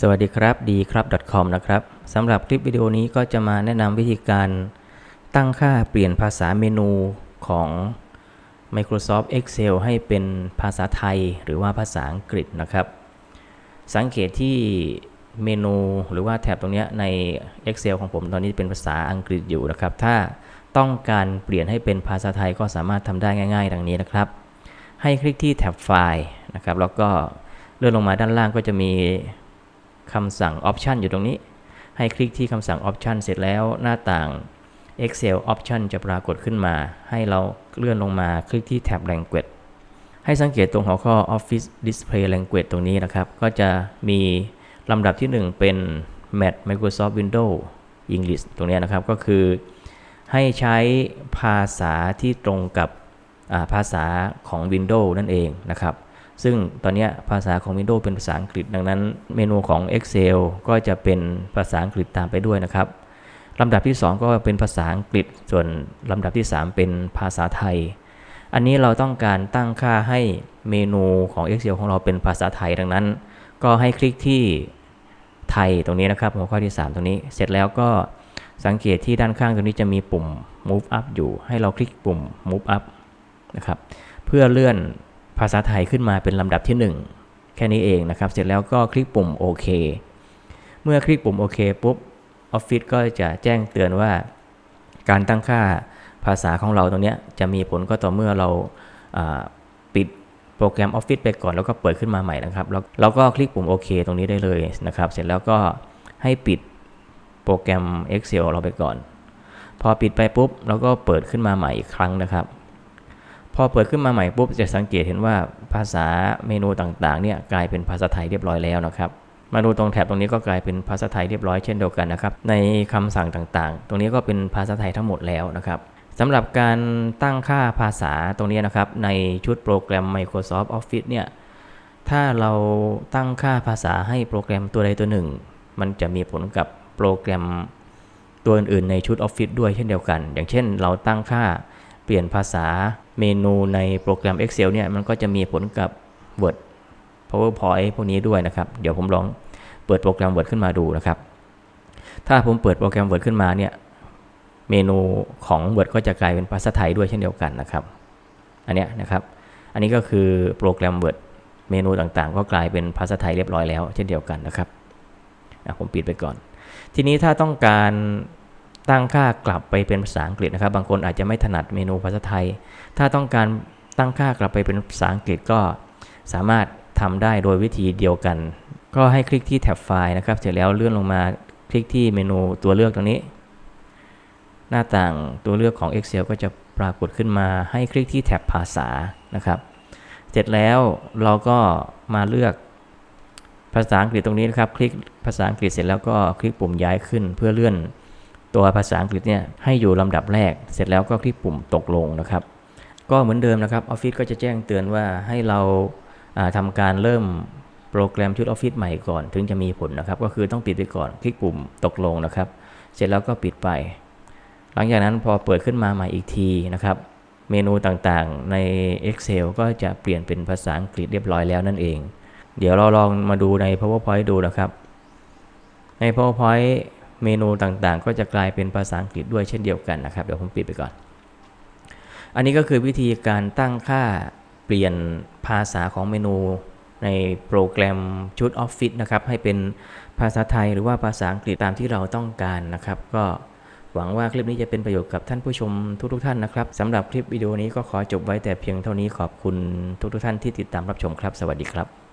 สวัสดีครับดีครับ .com นะครับสำหรับคลิปวิดีโอนี้ก็จะมาแนะนำวิธีการตั้งค่าเปลี่ยนภาษาเมนูของ Microsoft Excel ให้เป็นภาษาไทยหรือว่าภาษาอังกฤษนะครับ สังเกตที่เมนูหรือว่าแท็บตรงนี้ใน Excel ของผมตอนนี้เป็นภาษาอังกฤษอยู่นะครับ ถ้าต้องการเปลี่ยนให้เป็นภาษาไทยก็สามารถทำได้ง่ายๆ ดังนี้นะครับ ให้คลิกที่แท็บไฟล์นะครับแล้วก็เลื่อนลงมาด้านล่างก็จะมี คำสั่ง Option อยู่ตรงนี้ ให้คลิกที่คำสั่ง Option เสร็จแล้วหน้าต่าง Excel Option จะปรากฏขึ้นมา ให้เราเลื่อนลงมาคลิกที่แท็บ Language ให้สังเกตตรงหัวข้อ Office Display Language ตรงนี้นะครับ ก็จะมีลำดับที่ 1 เป็น m a t Microsoft Windows English ตรงนี้นะครับ ก็คือให้ใช้ภาษาที่ตรงกับภาษาของ Windows นั่นเองนะครับ ซึ่งตอนนี้ภาษาของ Windows เป็นภาษาอังกฤษ ดังนั้นเมนูของ Excel ก็จะเป็นภาษาอังกฤษตามไปด้วยนะครับลำดับที่ 2 ก็เป็นภาษาอังกฤษ ส่วนลำดับที่ 3 เป็นภาษาไทย อันนี้เราต้องการตั้งค่าให้เมนูของ Excel ของเราเป็นภาษาไทย ดังนั้น ก็ให้คลิกที่ไทยตรงนี้นะครับ หัวข้อที่ 3 ตรงนี้ เสร็จแล้วก็สังเกตที่ด้านข้างตรงนี้จะมีปุ่ม move up อยู่ ให้เราคลิกปุ่ม move up นะครับ เพื่อเลื่อน ภาษาไทยขึ้นมาเป็นลำดับที่ 1 แค่นี้เองนะครับ เสร็จแล้วก็คลิกปุ่มโอเคเมื่อคลิกปุ่มโอเคปุ๊บ Office ก็จะแจ้งเตือนว่า การตั้งค่าภาษาของเราตรงนี้จะมีผลก็ต่อเมื่อเราาปิดโปรแกรม Office ไปก่อนแล้วก็เปิดขึ้นมาใหม่นะครับแล้วเราก็คลิกปุ่มโอเคตรงนี้ได้เลยนะครับ เสร็จแล้วก็ให้ปิดโปรแกรม Excel เราไปก่อน พอปิดไปปุ๊บเราก็เปิดขึ้นมาใหม่อีกครั้งนะครับ พอเปิดขึ้นมาใหม่ปุ๊บจะสังเกตเห็นว่าภาษาเมนูต่างๆเนี่ยกลายเป็นภาษาไทยเรียบร้อยแล้วนะครับ มาดูตรงแถบตรงนี้ก็กลายเป็นภาษาไทยเรียบร้อยเช่นเดียวกันนะครับ ในคำสั่งต่างๆ ตรงนี้ก็เป็นภาษาไทยทั้งหมดแล้วนะครับสำหรับการตั้งค่าภาษาตรงนี้นะครับ ในชุดโปรแกรม Microsoft Office เนี่ยถ้าเราตั้งค่าภาษาให้โปรแกรมตัวใดตัวหนึ่ง มันจะมีผลกับโปรแกรมตัวอื่นๆในชุด Office ด้วยเช่นเดียวกัน อย่างเช่น เราตั้งค่าเปลี่ยนภาษา เมนูในโปรแกรม Excel เนี่ยมันก็จะมีผลกับ Word PowerPoint พวกนี้ด้วยนะครับ เดี๋ยวผมลองเปิดโปรแกรม Word ขึ้นมาดูนะครับ ถ้าผมเปิดโปรแกรม Word ขึ้นมาเนี่ยเมนูของ Word ก็จะกลายเป็นภาษาไทยด้วยเช่นเดียวกันนะครับ อันเนี้ยนะครับ อันนี้ก็คือโปรแกรม Word เมนูต่างๆ ก็กลายเป็นภาษาไทยเรียบร้อยแล้วเช่นเดียวกันนะครับอะผมปิดไปก่อน ทีนี้ถ้าต้องการ ตั้งค่ากลับไปเป็นภาษาอังกฤษนะครับ บางคนอาจจะไม่ถนัดเมนูภาษาไทย ถ้าต้องการตั้งค่ากลับไปเป็นภาษาอังกฤษก็สามารถทำได้โดยวิธีเดียวกัน ก็ให้คลิกที่แท็บไฟล์นะครับ เสร็จแล้วเลื่อนลงมาคลิกที่เมนูตัวเลือกตรงนี้ หน้าต่างตัวเลือกของ Excel ก็จะปรากฏขึ้นมาให้คลิกที่แท็บภาษานะครับ เสร็จแล้วเราก็มาเลือกภาษาอังกฤษตรงนี้นะครับ คลิกภาษาอังกฤษเสร็จแล้วก็คลิกปุ่มย้ายขึ้นเพื่อเลื่อน ตัวภาษาอังกฤษเนี่ยให้อยู่ลำดับแรก เสร็จแล้วก็คลิกปุ่มตกลงนะครับ ก็เหมือนเดิมนะครับ Office ก็จะแจ้งเตือนว่าให้เราาทำการเริ่มโปรแกรมชุด Office ใหม่ก่อนถึงจะมีผลนะครับ ก็คือต้องปิดไปก่อนคลิกปุ่มตกลงนะครับ เสร็จแล้วก็ปิดไป หลังจากนั้นพอเปิดขึ้นมาใหม่อีกทีนะครับเมนูต่างๆใน Excel ก็จะเปลี่ยนเป็นภาษาอังกฤษเรียบร้อยแล้วนั่นเอง เดี๋ยวเราลองมาดูใน PowerPoint ดูนะครับ ใน PowerPoint เมนูต่างๆ ก็จะกลายเป็นภาษาอังกฤษด้วยเช่นเดียวกันนะครับ เดี๋ยวผมปิดไปก่อน อันนี้ก็คือวิธีการตั้งค่าเปลี่ยนภาษาของเมนูในโปรแกรมชุด Office นะครับ ให้เป็นภาษาไทยหรือว่าภาษาอังกฤษตามที่เราต้องการนะครับ ก็หวังว่าคลิปนี้จะเป็นประโยชน์กับท่านผู้ชมทุกๆท่านนะครับสำหรับคลิปวิดีโอนี้ก็ขอจบไว้แต่เพียงเท่านี้ขอบคุณทุกๆท่านที่ติดตามรับชมครับ สวัสดีครับ